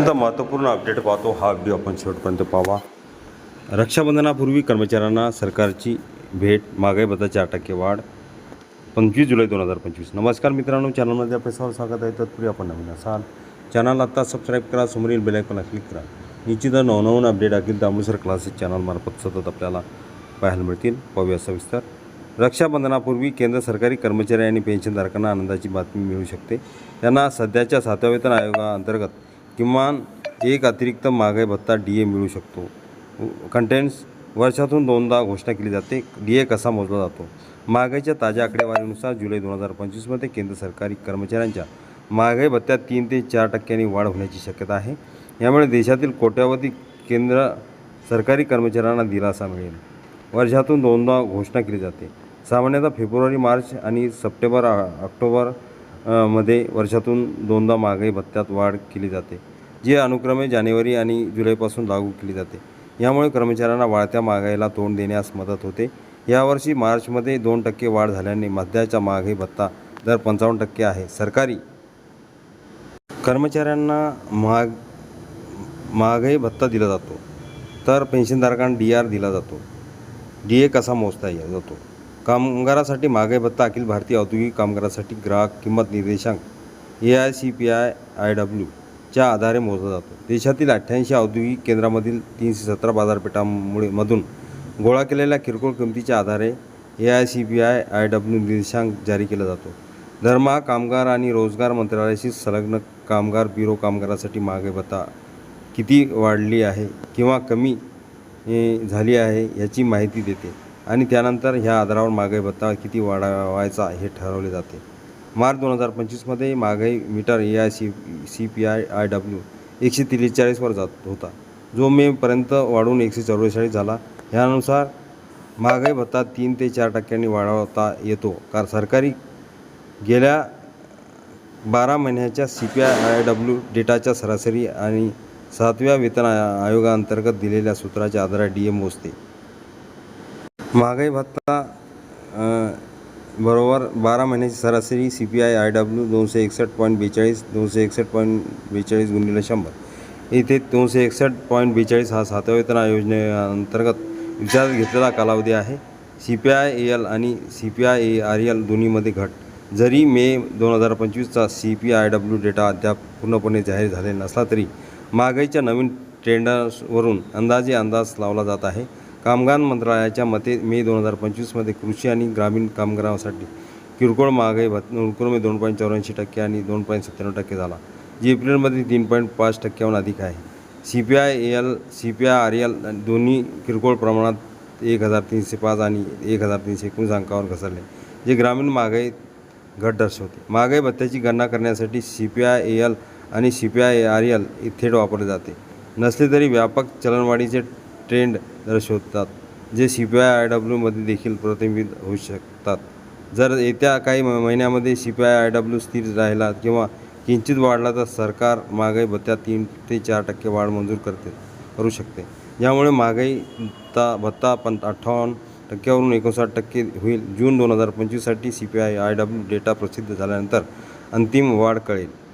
अत्यंत महत्त्वपूर्ण अपडेट पाहतो हा व्हिडिओ आपण शेवटपर्यंत पाहावा. रक्षाबंधनापूर्वी कर्मचाऱ्यांना सरकारची भेट महागाई भत्ताची आठ टक्के वाढ पंचवीस जुलै दोन हजार पंचवीस. नमस्कार मित्रांनो चॅनलमध्ये आपले सर्व स्वागत आहे. तत्पूर्वी आपण नवीन असाल चॅनल आत्ता सबस्क्राईब करा समोरील बेलायकॉनला क्लिक करा. निश्चित नवनवून अपडेट अखिल दामोसर क्लासेस चॅनलमार्फत सतत आपल्याला पाहायला मिळतील. पाहूया सविस्तर. रक्षाबंधनापूर्वी केंद्र सरकारी कर्मचारी आणि पेन्शनधारकांना आनंदाची बातमी मिळू शकते. त्यांना सध्याच्या सातव्या वेतन आयोगाअंतर्गत किमान एक अतिरिक्त महागाई भत्ता डी ए मिळू शकतो. कंटेंट्स वर्षातून दोनदा घोषणा केली जाते. डी ए कसा मोजला जातो? महागाईच्या ताज्या आकडेवारीनुसार जुलै दोन हजार पंचवीसमध्ये केंद्र सरकारी कर्मचाऱ्यांच्या महागाई भत्त्यात तीन ते चार टक्क्यांनी वाढ होण्याची शक्यता आहे. यामुळे देशातील कोट्यावधी केंद्र सरकारी कर्मचाऱ्यांना दिलासा मिळेल. वर्षातून दोनदा घोषणा केली जाते. सामान्यतः फेब्रुवारी मार्च आणि सप्टेंबर आ- ऑक्टोबरमध्ये वर्षातून दोनदा महागाई भत्त्यात वाढ केली जाते. जी अनुक्रमे जानेवारी आणि जुलैपासून लागू केली जाते. यामुळे कर्मचाऱ्यांना वाढत्या महागाईला तोंड देण्यास मदत होते. यावर्षी मार्चमध्ये दोन टक्के वाढ झाल्याने मध्याचा महागाई भत्ता दर पंचावन्न टक्के आहे. सरकारी कर्मचाऱ्यांना महाग महागाई भत्ता दिला जातो. तर पेन्शनधारकांना डी आर दिला जातो. डी ए कसा मोजता ये- जातो कामगारासाठी महागाई भत्ता अखिल भारतीय औद्योगिक कामगारासाठी ग्राहक किंमत निर्देशांक A I C P I I W. च्या आधारे मोजला जातो. देशातील अठ्ठ्याऐंशी औद्योगिक केंद्रामधील तीनशे सतरा बाजारपेठांमुळे मधून गोळा केलेल्या किरकोळ किमतीच्या आधारे A I C B I I W निर्देशांक जारी केला जातो. धर्मा कामगार आणि रोजगार मंत्रालयाशी संलग्न कामगार ब्युरो कामगारासाठी मागे भत्ता किती वाढली आहे किंवा कमी झाली आहे याची माहिती देते आणि त्यानंतर ह्या आधारावर मागे भत्ता किती वाढवायचा हे ठरवले जाते. मार्च दोन हजार पंचवीसमध्ये महागाई meter A I C C P I I W एकशे त्रेचाळीसवर जात होता. जो मेपर्यंत वाढून एकशे चौवेचाळीस झाला. ह्यानुसार महागाई भत्ता तीन ते चार टक्क्यांनी वाढवता येतो. कारण सरकारी गेल्या बारा महिन्याच्या C P I I W डेटाच्या सरासरी आणि सातव्या वेतन आयोगाअंतर्गत दिलेल्या सूत्राच्या आधारे डी एम मोजते. महागाई भत्ता बरोबर बारा महिन्याची सरासरी C P I I W दोनशे एकसष्ट पॉईंट बेचाळीस दोनशे एकसष्ट पॉईंट बेचाळीस गुणिले शंभर. इथे दोनशे एकसष्ट पॉईंट बेचाळीस हा सातव्या वेतन योजनेअंतर्गत विचारात घेतलेला कालावधी आहे. C P I A L आणि C P I A R L दोन्हीमध्ये घट. जरी मे दोन हजार पंचवीसचा C P I W data अद्याप पूर्णपणे जाहीर झालेला नसला तरी महागाईच्या नवीन ट्रेंडर्सवरून अंदाजे अंदाज लावला जात आहे. कामगार मंत्रालयाच्या मते मे दोन हजार पंचवीसमध्ये कृषी आणि ग्रामीण कामगारांसाठी किरकोळ महागाई भत अनुक्रमे दोन पॉईंट चौऱ्याऐंशी टक्के आणि दोन पॉईंट सत्त्याण्णव टक्के झाला. जी एप्रिलमध्ये तीन पॉईंट पाच टक्क्याहून अधिक आहे. C P I A L C P I R L दोन्ही किरकोळ प्रमाणात एक हजार तीनशे पाच आणि एक हजार तीनशे एकोणीस अंकावर घसरले जे ग्रामीण महागाई घट दर्शवते. महागाई भत्त्याची गणना करण्यासाठी C P I A L आणि C P I R L थेट वापरले जाते. नसले तरी व्यापक चलनवाढीचे ट्रेंड दर्शवतात जे सी पी आय आय डब्ल्यूमध्ये देखील प्रतिबिंबित होऊ शकतात. जर येत्या काही म- महिन्यामध्ये C P I I W स्थिर राहिला किंवा किंचित वाढला तर सरकार महागाई भत्त्यात तीन ते चार टक्के वाढ मंजूर करते करू शकते. यामुळे महागाई भत्ता भत्ता पण अठ्ठावन्न टक्क्यावरून एकोणसाठ टक्के होईल. जून दोन हजार पंचवीससाठी C P I I W data प्रसिद्ध झाल्यानंतर अंतिम वाढ कळेल.